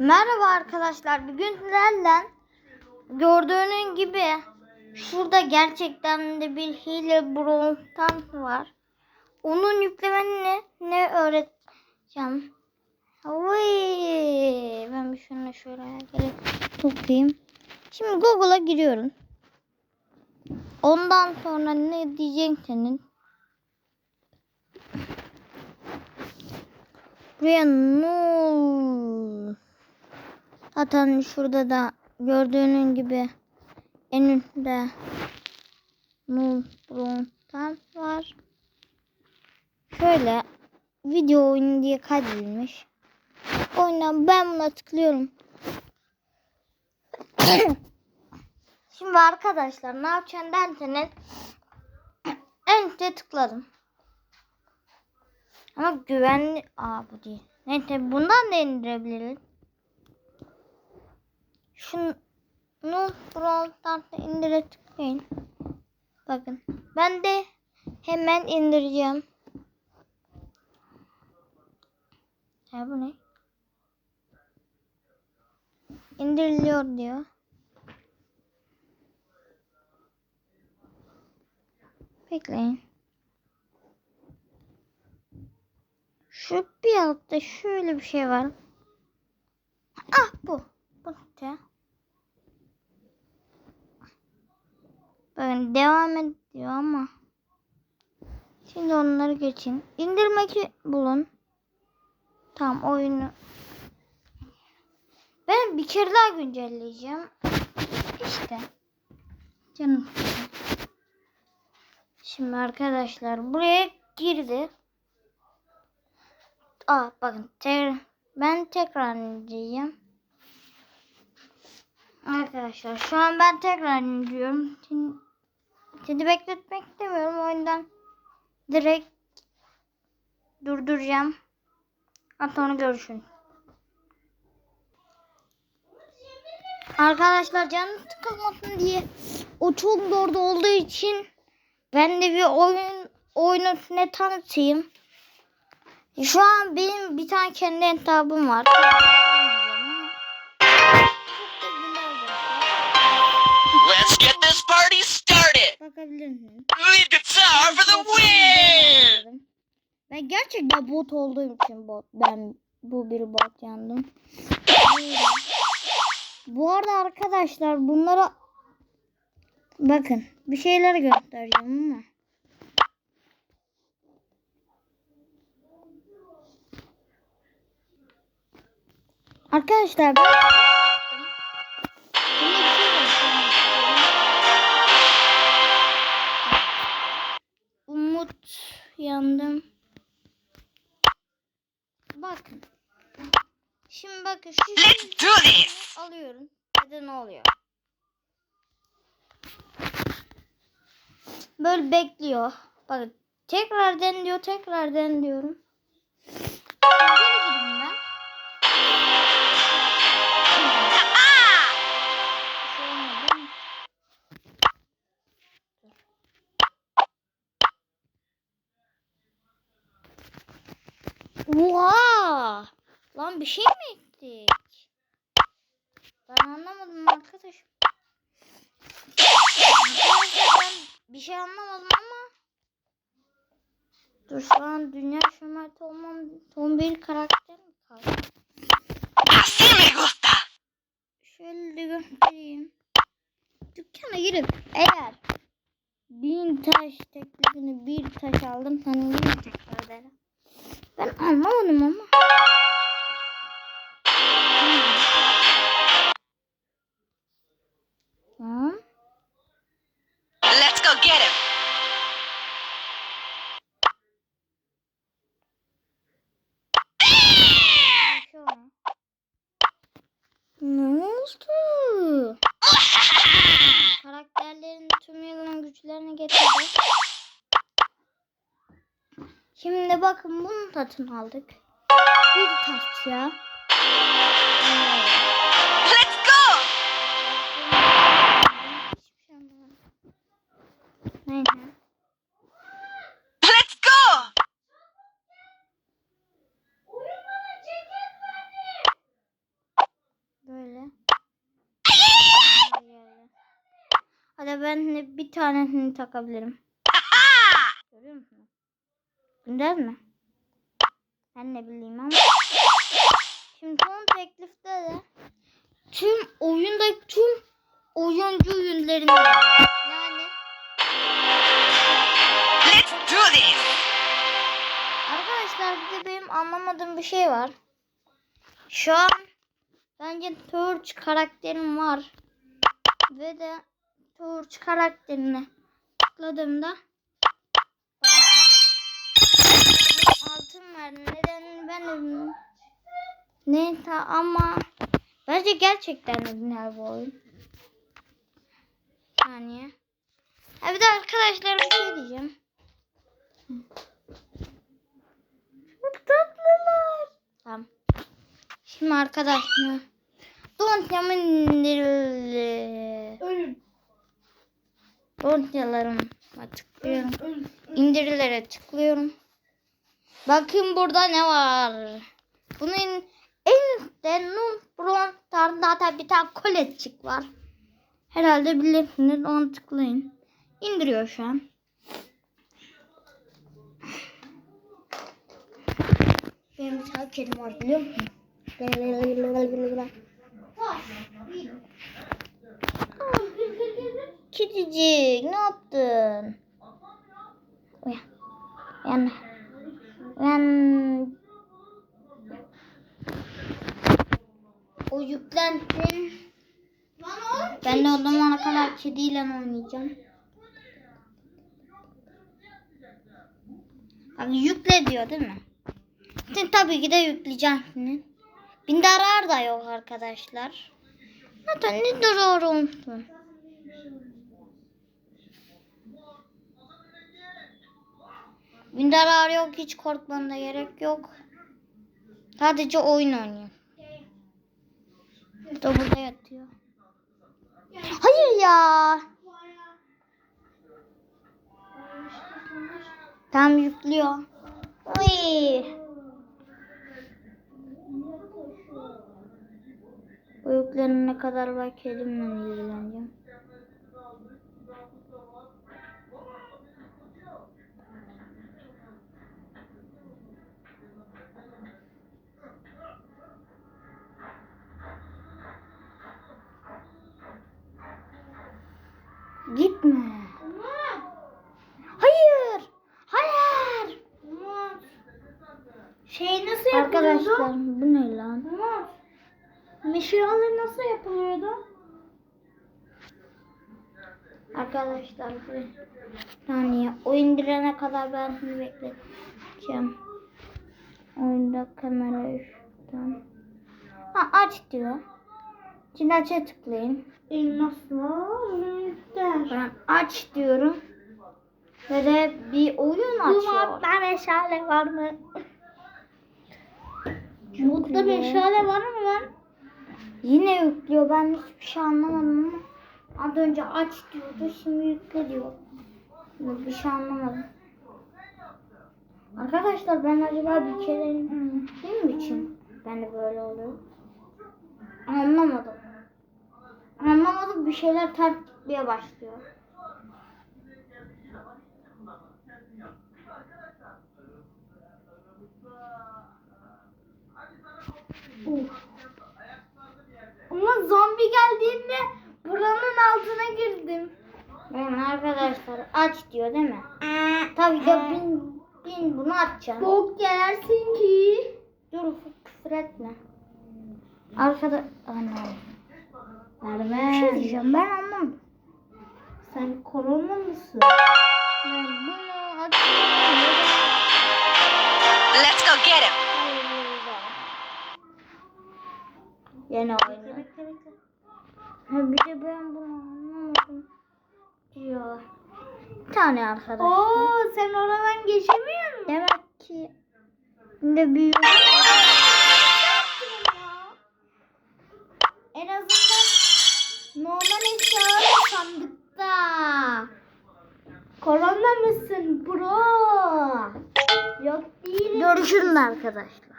Merhaba arkadaşlar. Bugün sizlerle gördüğünüz gibi şurada gerçekten de bir hile bronztan var. Onun yüklemeni ne öğreteceğim. Oy, ben şunu şöyle gelip sokayım. Şimdi Google'a giriyorum. Ondan sonra ne diyeceksiniz? Buraya Null. Zaten şurada da gördüğünüz gibi en üstte Null Bronz'tan var. Şöyle video oyunu diye kaydedilmiş. Oyuna ben buna tıklıyorum. Şimdi arkadaşlar ne yapacağım derseniz en üstte tıkladım. Ama güvenli... Aa bu değil. Neyse bundan da indirebiliriz. Şunu da indire tıklayın. Bakın. Ben de hemen indireceğim. Ha bu ne? İndiriliyor diyor. Bekleyin. Şu bir altta şöyle bir şey var. Ah bu. Bu ne? Bakın devam ediyor ama. Şimdi onları geçin. İndirmek bulun. Tamam oyunu. Ben bir kere daha güncelleyeceğim. İşte. Canım. Şimdi arkadaşlar buraya girdi. Aa bakın te ben tekrar indireceğim. Arkadaşlar şu an ben tekrar indiriyorum. Şimdi, şimdi bekletmek istemiyorum. O yüzden direkt durduracağım. Hatta onu görüşün. Arkadaşlar canım sıkılmasın diye o çok zorda olduğu için ben de bir oyun oyun üstüne tanıtayım. Şu an benim bir tane kendi hesabım var. Let's get this party started! Bakabilir miyim? Lead guitar for the win! Ben gerçekten bot olduğum için bot. Ben bu bir bot yandım. Bu arada arkadaşlar bunlara bakın bir şeyler göstereceğim ama. Arkadaşlar ben yandım. Bakın. Şimdi bakın şu Let's do this! alıyorum. Ve ne oluyor? Böyle bekliyor. Bakın tekrar den diyor, tekrar den diyorum. Geri gideyim ben. Lan bir şey mi ektik? Ben anlamadım arkadaş. Ben bir şey anlamadım ama. Dur şu an dünya şömert olmam son bir karakter mi kaldı? Así me gusta! Şöyle de göstereyim. Dükkana girip eğer bin taş teklifini bir taş aldım sana bin tekrar ederim. Ben anlamadım ama. Şimdi bakın bunu satın aldık. Bir taşçıya. Let's go. Aynen. Let's go. Böyle. Hadi ben bir tanesini takabilirim. Görüyor musunuz? Güzel mi? Ben ne bileyim ama. Şimdi son teklifte de tüm oyunda tüm oyuncu ürünlerini yani Let's do this! Arkadaşlar bir de benim anlamadığım bir şey var. Şu an bence Torch karakterim var. Ve de Torch karakterini tıkladığımda altın verdi. Neden ben bilmiyorum. Ne ta ama bence gerçekten güzel bu oyun. Saniye. Ha bir de arkadaşlar bir şey diyeceğim. Çok tatlılar. Tamam. Şimdi arkadaşlar. Dontya'mın indirildi. Ölün. Dontyalarıma tıklıyorum. İndirilere tıklıyorum. Bakın burada ne var. Bunun en üstte Nun Bronz'da bir tane koletçik var. Herhalde bilirsiniz onu tıklayın. İndiriyor şu an. Benim bir tane kedim var biliyor musun? Kedicik ne yaptın? Uyan. Uyan. Uyan. O yüklensin. Ben de o zamana kadar kediyle oynayacağım. Abi yükle diyor değil mi? Sen tabii ki de yükleyeceksiniz. Binde arar da yok arkadaşlar. Zaten ne zarar olsun. Binde arar yok hiç korkmana gerek yok. Sadece oyun oynuyor. Da burada yatıyor. Hayır ya. Tam yüklüyor. Uy. Bu yüklenene kadar ben kedimle ilgileneceğim. Gitme. Hayır. Hayır. Şey nasıl yapılıyordu? Arkadaşlar bu ne lan? Meşale nasıl yapılıyordu? Arkadaşlar bir saniye. O indirene kadar ben şimdi bekleteceğim. Oyunda kamerayı şuradan. Ha aç diyor. Şimdi aç'a tıklayın. Var. Rüzgar. Ben aç diyorum. Ve de bir oyun açıyor. Umut'ta meşale var mı? Umut'ta meşale var mı lan? Yine yüklüyor. Ben hiçbir şey anlamadım ama. Az önce aç diyordu. Şimdi yükle diyor. Bir şey anlamadım. Arkadaşlar ben acaba bir kere değil mi için? Ben de böyle oluyor. Anlamadım. Anlamadım bir şeyler ters gitmeye başlıyor. Ama zombi geldiğinde buranın altına girdim. Ben arkadaşlar aç diyor değil mi? Tabii ki bin, bin bunu açacaksın. Bok gelersin ki. Dur küfür etme. Arkada... Ana. Bir şey diyeceğim ben anlamadım. Sen korona mısın? Ben bunu açıyorum. Let's go get him! Yine oynuyor. Ha, bir de ben bunu anlamadım. Diyor. Bir tane arkadaşlar. Oo sen oradan geçemiyor musun? Demek ki de büyük. Korona mısın bro? Yok değilim. Görüşürüz arkadaşlar.